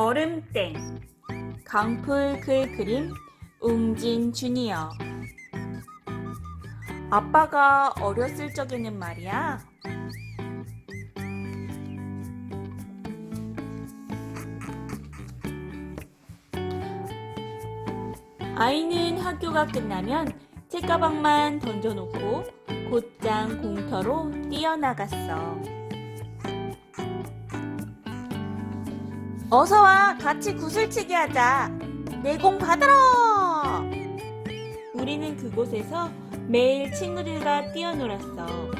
얼음땡. 강풀 글 그림 웅진 주니어. 아빠가 어렸을 적에는 말이야. 아이는 학교가 끝나면 책가방만 던져놓고 곧장 공터로 뛰어나갔어. 어서와 같이 구슬치기 하자. 내 공 받아라. 우리는 그곳에서 매일 친구들과 뛰어놀았어.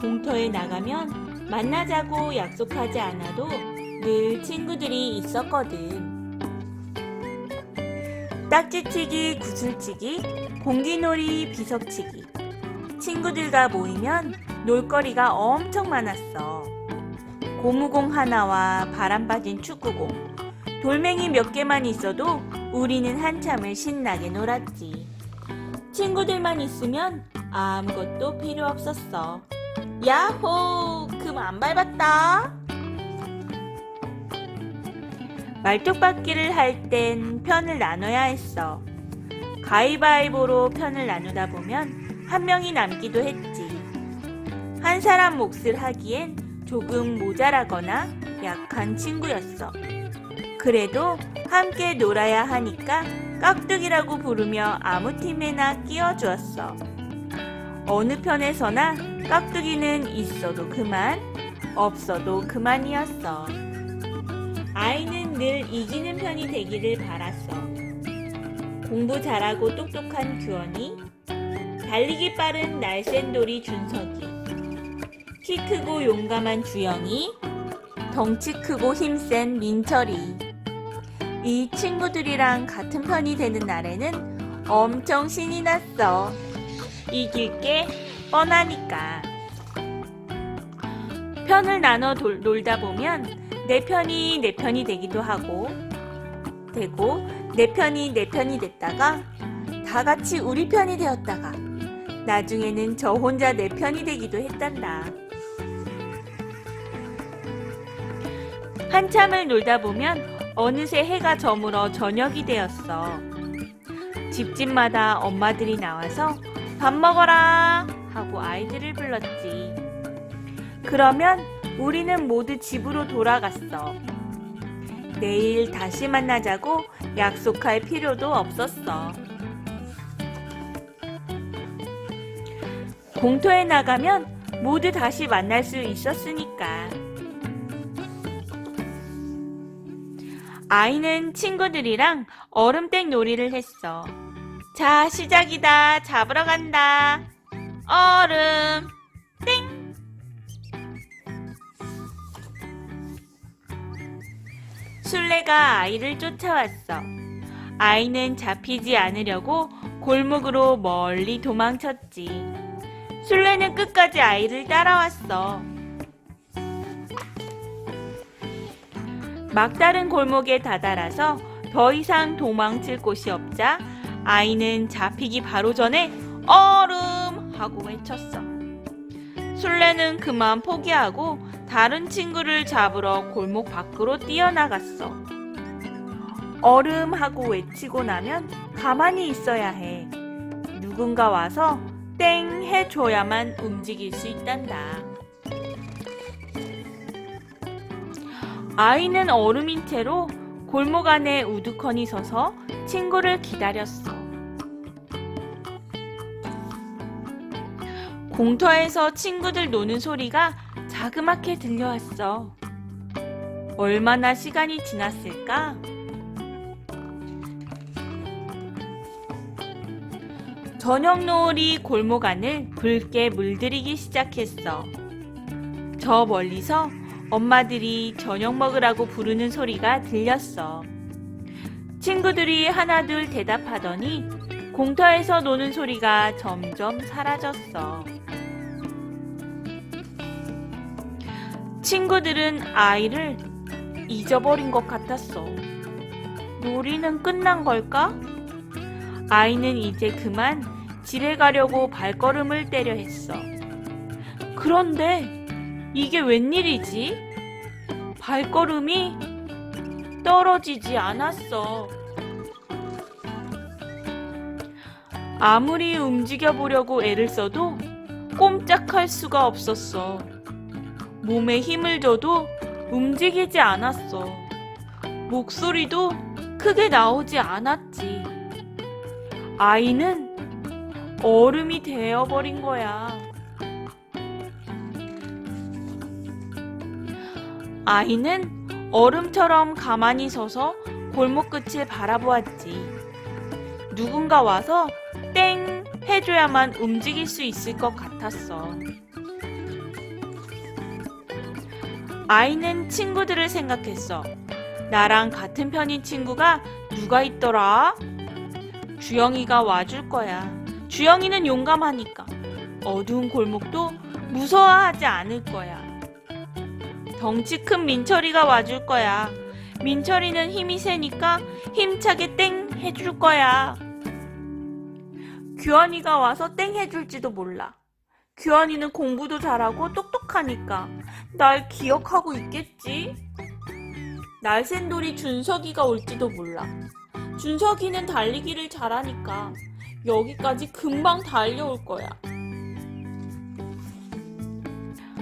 공터에 나가면 만나자고 약속하지 않아도 늘 친구들이 있었거든. 딱지치기, 구슬치기, 공기놀이, 비석치기. 친구들과 모이면 놀거리가 엄청 많았어. 고무공 하나와 바람 빠진 축구공, 돌멩이 몇 개만 있어도 우리는 한참을 신나게 놀았지. 친구들만 있으면 아무것도 필요 없었어. 야호! 금 안 밟았다. 말뚝박기를 할 땐 편을 나눠야 했어. 가위바위보로 편을 나누다 보면 한 명이 남기도 했지. 한 사람 몫을 하기엔 조금 모자라거나 약한 친구였어. 그래도 함께 놀아야 하니까 깍두기라고 부르며 아무 팀에나 끼워주었어. 어느 편에서나 깍두기는 있어도 그만, 없어도 그만이었어. 아이는 늘 이기는 편이 되기를 바랐어. 공부 잘하고 똑똑한 규원이, 달리기 빠른 날쌘돌이 준석이, 키 크고 용감한 주영이, 덩치 크고 힘센 민철이. 이 친구들이랑 같은 편이 되는 날에는 엄청 신이 났어. 이길 게 뻔하니까. 편을 나눠 돌- 놀다 보면 내 편이 내 편이 되기도 하고, 되고, 내 편이 내 편이 됐다가, 다 같이 우리 편이 되었다가, 나중에는 저 혼자 내 편이 되기도 했단다. 한참을 놀다 보면 어느새 해가 저물어 저녁이 되었어. 집집마다 엄마들이 나와서 밥 먹어라 하고 아이들을 불렀지. 그러면 우리는 모두 집으로 돌아갔어. 내일 다시 만나자고 약속할 필요도 없었어. 공터에 나가면 모두 다시 만날 수 있었으니까. 아이는 친구들이랑 얼음땡 놀이를 했어. 자, 시작이다. 잡으러 간다. 얼음, 땡! 술래가 아이를 쫓아왔어. 아이는 잡히지 않으려고 골목으로 멀리 도망쳤지. 술래는 끝까지 아이를 따라왔어. 막다른 골목에 다다라서 더 이상 도망칠 곳이 없자 아이는 잡히기 바로 전에 얼음 하고 외쳤어. 술래는 그만 포기하고 다른 친구를 잡으러 골목 밖으로 뛰어나갔어. 얼음 하고 외치고 나면 가만히 있어야 해. 누군가 와서 땡 해줘야만 움직일 수 있단다. 아이는 얼음인 채로 골목 안에 우두커니 서서 친구를 기다렸어. 공터에서 친구들 노는 소리가 자그맣게 들려왔어. 얼마나 시간이 지났을까? 저녁 노을이 골목 안을 붉게 물들이기 시작했어. 저 멀리서 엄마들이 저녁 먹으라고 부르는 소리가 들렸어. 친구들이 하나둘 대답하더니 공터에서 노는 소리가 점점 사라졌어. 친구들은 아이를 잊어버린 것 같았어. 놀이는 끝난 걸까? 아이는 이제 그만 집에 가려고 발걸음을 떼려 했어. 그런데 이게 웬일이지? 발걸음이 떨어지지 않았어. 아무리 움직여 보려고 애를 써도 꼼짝할 수가 없었어. 몸에 힘을 줘도 움직이지 않았어. 목소리도 크게 나오지 않았지. 아이는 얼음이 되어버린 거야. 아이는 얼음처럼 가만히 서서 골목 끝을 바라보았지. 누군가 와서 땡 해줘야만 움직일 수 있을 것 같았어. 아이는 친구들을 생각했어. 나랑 같은 편인 친구가 누가 있더라? 주영이가 와줄 거야. 주영이는 용감하니까. 어두운 골목도 무서워하지 않을 거야. 덩치 큰 민철이가 와줄 거야. 민철이는 힘이 세니까 힘차게 땡 해줄 거야. 규현이가 와서 땡 해줄지도 몰라. 규현이는 공부도 잘하고 똑똑하니까 날 기억하고 있겠지? 날쌘돌이 준석이가 올지도 몰라. 준석이는 달리기를 잘하니까 여기까지 금방 달려올 거야.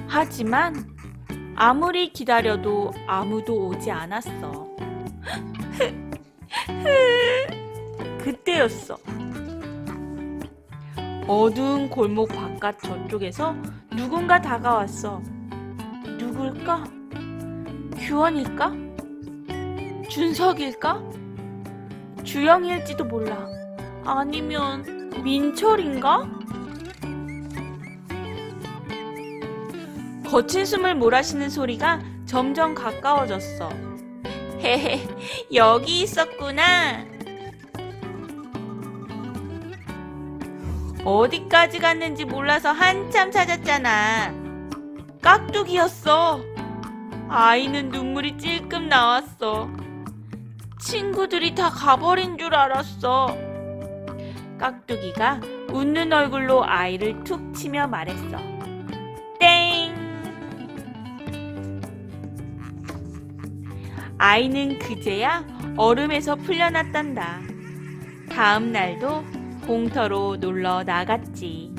하지만 아무리 기다려도 아무도 오지 않았어. 그때였어. 어두운 골목 바깥 저쪽에서 누군가 다가왔어. 누굴까? 규원일까? 준석일까? 주영일지도 몰라. 아니면 민철인가? 거친 숨을 몰아쉬는 소리가 점점 가까워졌어. 헤헤, 여기 있었구나. 어디까지 갔는지 몰라서 한참 찾았잖아. 깍두기였어. 아이는 눈물이 찔끔 나왔어. 친구들이 다 가버린 줄 알았어. 깍두기가 웃는 얼굴로 아이를 툭 치며 말했어. 땡! 아이는 그제야 얼음에서 풀려났단다. 다음 날도 공터로 놀러 나갔지.